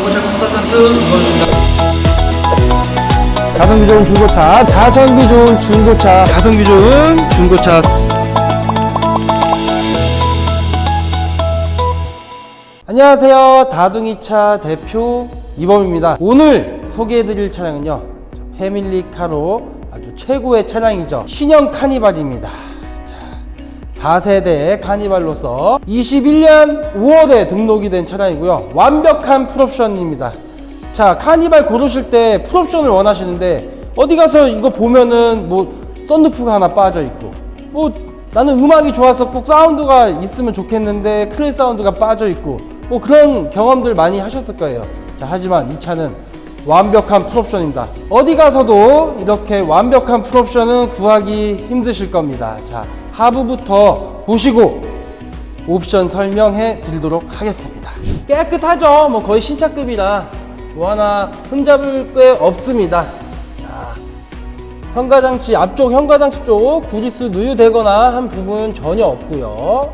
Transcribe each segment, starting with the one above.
중고차 컨설턴트 이건입니다. 가성비 좋은 중고차, 가성비 좋은 중고차, 가성비 좋은 중고차 안녕하세요. 다둥이차 대표 이범입니다. 오늘 소개해드릴 차량은요. 저 패밀리카로 아주 최고의 차량이죠. 신형 카니발입니다. 자, 4세대 카니발로서 21년 5월에 등록이 된 차량이고요. 완벽한 풀옵션입니다. 자, 카니발 고르실 때 풀옵션을 원하시는데 어디 가서 이거 보면은 뭐 썬루프가 하나 빠져 있고 뭐 나는 음악이 좋아서 꼭 사운드가 있으면 좋겠는데 클 사운드가 빠져 있고 뭐 그런 경험들 많이 하셨을 거예요. 자, 하지만 이 차는 완벽한 풀옵션입니다. 어디 가서도 이렇게 완벽한 풀옵션은 구하기 힘드실 겁니다. 자, 하부부터 보시고 옵션 설명해 드리도록 하겠습니다. 깨끗하죠? 뭐 거의 신차급이라 뭐 하나 흠잡을 게 없습니다. 자, 현가장치 앞쪽 현가장치 쪽 구리스 누유되거나 한 부분 전혀 없고요.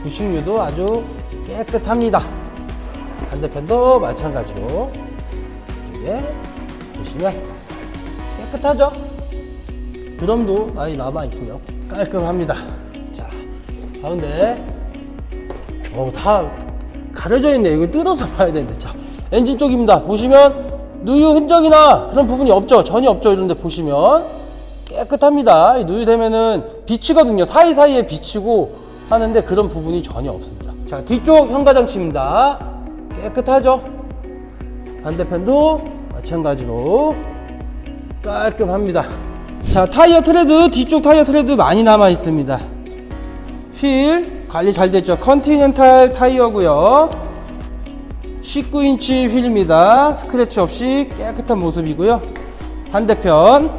부식류도 아주 깨끗합니다. 자, 반대편도 마찬가지로 이쪽에 보시면 깨끗하죠? 드럼도 많이 남아 있고요. 깔끔합니다. 자, 가운데 어, 다 가려져 있네. 이거 뜯어서 봐야 되는데. 자, 엔진 쪽입니다. 보시면 누유 흔적이나 그런 부분이 없죠. 전혀 없죠. 이런데 보시면 깨끗합니다. 이 누유 되면은 비치거든요. 사이사이에 비치고 하는데 그런 부분이 전혀 없습니다. 자, 뒤쪽 현가장치입니다. 깨끗하죠? 반대편도 마찬가지로 깔끔합니다. 자, 타이어 트레드, 뒤쪽 타이어 트레드 많이 남아 있습니다. 휠 관리 잘 됐죠. 컨티넨탈 타이어고요. 19인치 휠입니다. 스크래치 없이 깨끗한 모습이고요. 반대편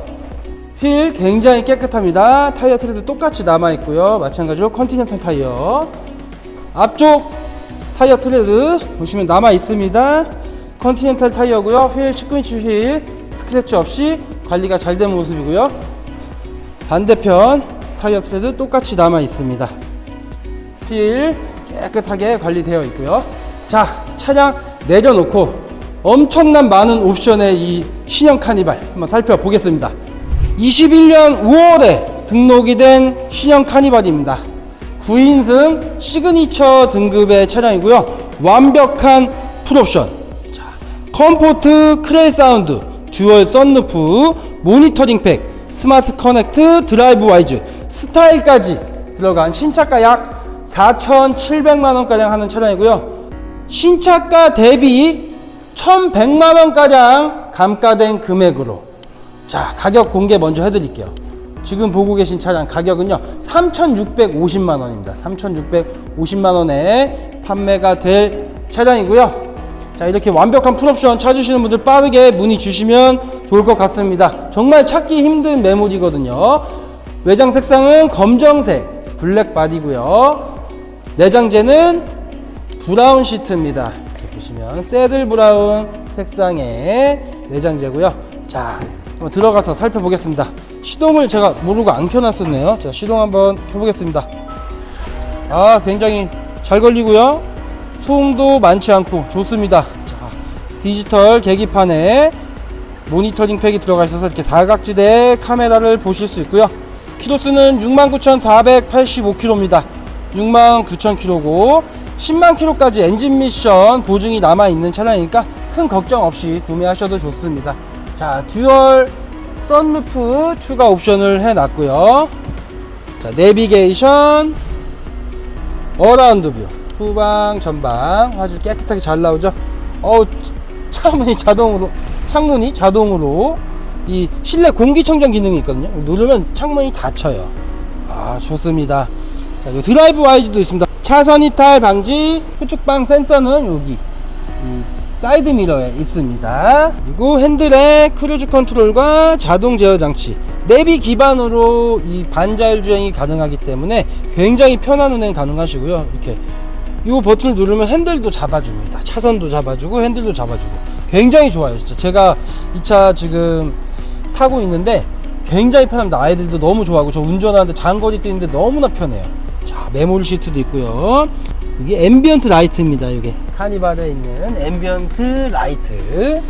휠 굉장히 깨끗합니다. 타이어 트레드 똑같이 남아 있고요. 마찬가지로 컨티넨탈 타이어. 앞쪽 타이어 트레드 보시면 남아 있습니다. 컨티넨탈 타이어고요. 휠 19인치 휠 스크래치 없이 관리가 잘 된 모습이고요. 반대편 타이어 트레드 똑같이 남아 있습니다. 휠 깨끗하게 관리되어 있고요. 자, 차량 내려놓고 엄청난 많은 옵션의 이 신형 카니발 한번 살펴보겠습니다. 21년 5월에 등록이 된 신형 카니발입니다. 9인승 시그니처 등급의 차량이고요. 완벽한 풀옵션. 자, 컴포트 크레이 사운드, 듀얼 썬루프, 모니터링 팩, 스마트 커넥트, 드라이브 와이즈, 스타일까지 들어간 신차가 약 4,700만 원가량 하는 차량이고요. 신차가 대비 1,100만 원가량 감가된 금액으로 자 가격 공개 먼저 해 드릴게요. 지금 보고 계신 차량 가격은요 3,650만 원입니다. 3,650만 원에 판매가 될 차량이고요. 자 이렇게 완벽한 풀옵션 찾으시는 분들 빠르게 문의 주시면 좋을 것 같습니다. 정말 찾기 힘든 메모리거든요. 외장 색상은 검정색 블랙 바디고요. 내장재는 브라운 시트입니다. 이렇게 보시면 새들 브라운 색상의 내장재고요. 자, 한번 들어가서 살펴보겠습니다. 시동을 제가 모르고 안 켜놨었네요. 자, 시동 한번 켜보겠습니다. 아, 굉장히 잘 걸리고요. 소음도 많지 않고 좋습니다. 자, 디지털 계기판에 모니터링 팩이 들어가 있어서 이렇게 사각지대 카메라를 보실 수 있고요. 키로수는 69,485km입니다. 69,000km고 10만 km까지 엔진 미션 보증이 남아 있는 차량이니까 큰 걱정 없이 구매하셔도 좋습니다. 자, 듀얼 썬루프 추가 옵션을 해 놨고요. 자, 내비게이션 어라운드 뷰 후방 전방 화질 깨끗하게 잘 나오죠. 어우 창문이 자동으로 창문이 자동으로 이 실내 공기청정 기능이 있거든요. 누르면 창문이 닫혀요. 아 좋습니다. 자, 드라이브 와이즈도 있습니다. 차선 이탈 방지 후측방 센서는 여기 이 사이드 미러에 있습니다. 그리고 핸들에 크루즈 컨트롤과 자동 제어 장치, 내비 기반으로 이 반자율 주행이 가능하기 때문에 굉장히 편한 운행 가능하시고요. 이렇게 이 버튼을 누르면 핸들도 잡아줍니다. 차선도 잡아주고 핸들도 잡아주고 굉장히 좋아요. 진짜 제가 이 차 지금 타고 있는데 굉장히 편합니다. 아이들도 너무 좋아하고 저 운전하는데 장거리 뛰는데 너무나 편해요. 자 메모리 시트도 있고요. 이게 앰비언트 라이트입니다. 이게 카니발에 있는 앰비언트 라이트.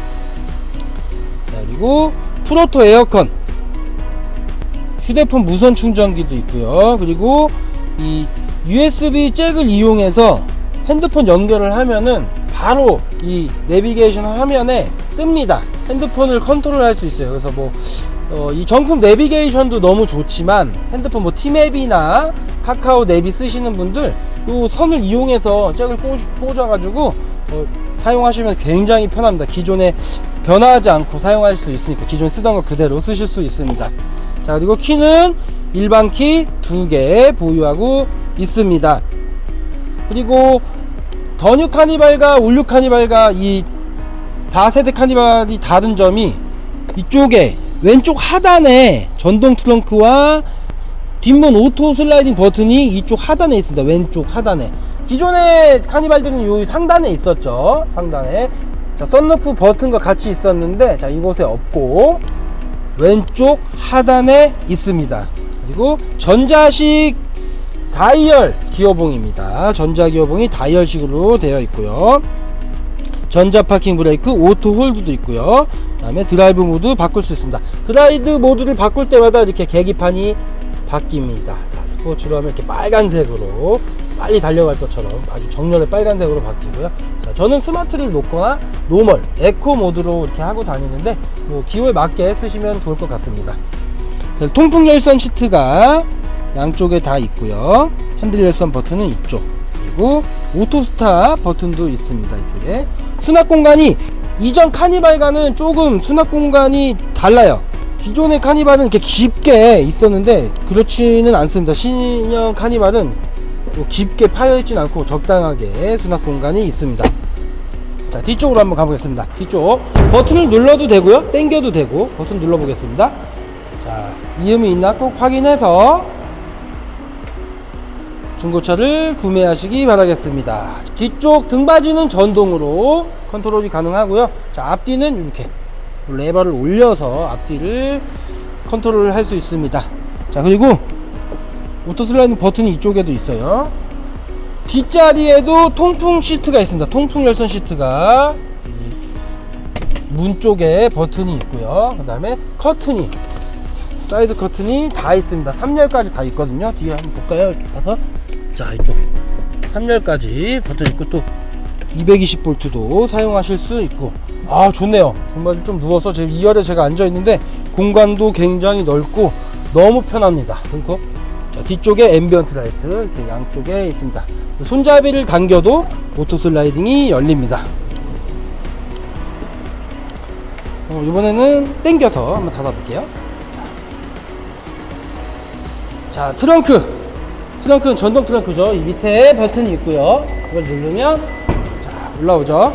자, 그리고 프로토 에어컨. 휴대폰 무선 충전기도 있고요. 그리고 이 USB 잭을 이용해서 핸드폰 연결을 하면은 바로 이 내비게이션 화면에 뜹니다. 핸드폰을 컨트롤할 수 있어요. 그래서 뭐, 어, 이 정품 내비게이션도 너무 좋지만 핸드폰 뭐 티맵이나 카카오 내비 쓰시는 분들 이 선을 이용해서 잭을 꽂, 꽂아가지고 어, 사용하시면 굉장히 편합니다. 기존에 변화하지 않고 사용할 수 있으니까 기존에 쓰던 거 그대로 쓰실 수 있습니다. 자 그리고 키는 일반 키 두 개 보유하고 있습니다. 그리고 더뉴 카니발과 올류 카니발과 이 4세대 카니발이 다른 점이 이쪽에 왼쪽 하단에 전동 트렁크와 뒷문 오토 슬라이딩 버튼이 이쪽 하단에 있습니다. 왼쪽 하단에. 기존의 카니발들은 요 상단에 있었죠. 상단에. 자, 썬루프 버튼과 같이 있었는데, 자, 이곳에 없고, 왼쪽 하단에 있습니다. 그리고 전자식 다이얼 기어봉입니다. 전자 기어봉이 다이얼식으로 되어 있고요. 전자 파킹 브레이크 오토 홀드도 있고요. 그다음에 드라이브 모드 바꿀 수 있습니다. 드라이브 모드를 바꿀 때마다 이렇게 계기판이 바뀝니다. 다 스포츠로 하면 이렇게 빨간색으로 빨리 달려갈 것처럼 아주 정렬의 빨간색으로 바뀌고요. 자, 저는 스마트를 놓거나 노멀, 에코 모드로 이렇게 하고 다니는데 뭐 기호에 맞게 쓰시면 좋을 것 같습니다. 통풍 열선 시트가 양쪽에 다 있고요. 핸들 열선 버튼은 이쪽. 그리고 오토 스타 버튼도 있습니다. 이쪽에. 수납 공간이 이전 카니발과는 조금 수납 공간이 달라요. 기존의 카니발은 이렇게 깊게 있었는데 그렇지는 않습니다. 신형 카니발은 뭐 깊게 파여 있진 않고 적당하게 수납 공간이 있습니다. 자 뒤쪽으로 한번 가보겠습니다. 뒤쪽 버튼을 눌러도 되고요, 당겨도 되고 버튼 눌러보겠습니다. 자 이음이 있나 꼭 확인해서 중고차를 구매하시기 바라겠습니다. 뒤쪽 등받이는 전동으로 컨트롤이 가능하고요. 자, 앞뒤는 이렇게 레버를 올려서 앞뒤를 컨트롤을 할수 있습니다. 자, 그리고 오토 슬라이딩 버튼이 이쪽에도 있어요. 뒷자리에도 통풍 시트가 있습니다. 통풍 열선 시트가 문 쪽에 버튼이 있고요. 그 다음에 커튼이 사이드 커튼이 다 있습니다. 3열까지 다 있거든요. 뒤에 한번 볼까요? 이렇게 봐서 자 이쪽 3열까지 버튼 있고 또 220볼트도 사용하실 수 있고 아 좋네요. 정말 좀 누워서 제 2열에 제가 앉아 있는데 공간도 굉장히 넓고 너무 편합니다. 등코 자, 뒤쪽에 앰비언트 라이트 이렇게 양쪽에 있습니다. 손잡이를 당겨도 오토 슬라이딩이 열립니다. 어, 이번에는 당겨서 한번 닫아볼게요. 자 트렁크 트렁크는 전동 트렁크죠. 이 밑에 버튼이 있고요. 이걸 누르면 자 올라오죠.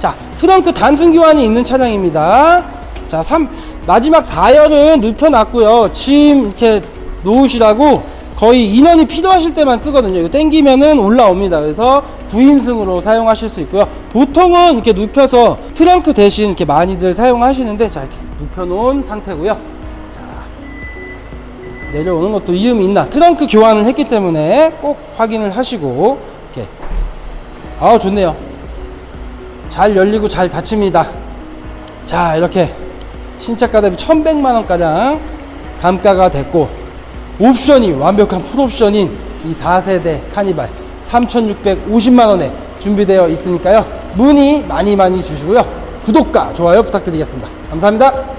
자 트렁크 단순 교환이 있는 차량입니다. 자 3, 마지막 4열은 눕혀놨고요. 짐 이렇게 놓으시라고 거의 인원이 필요하실 때만 쓰거든요. 이거 땡기면은 올라옵니다. 그래서 9인승으로 사용하실 수 있고요. 보통은 이렇게 눕혀서 트렁크 대신 이렇게 많이들 사용하시는데 자 이렇게 눕혀놓은 상태고요 내려오는 것도 이음이 있나? 트렁크 교환을 했기 때문에 꼭 확인을 하시고 이렇게. 아 좋네요. 잘 열리고 잘 닫힙니다. 자 이렇게 신차가 대비 1100만원 가량 감가가 됐고 옵션이 완벽한 풀옵션인 이 4세대 카니발 3650만원에 준비되어 있으니까요. 문의 많이 많이 주시고요. 구독과 좋아요 부탁드리겠습니다. 감사합니다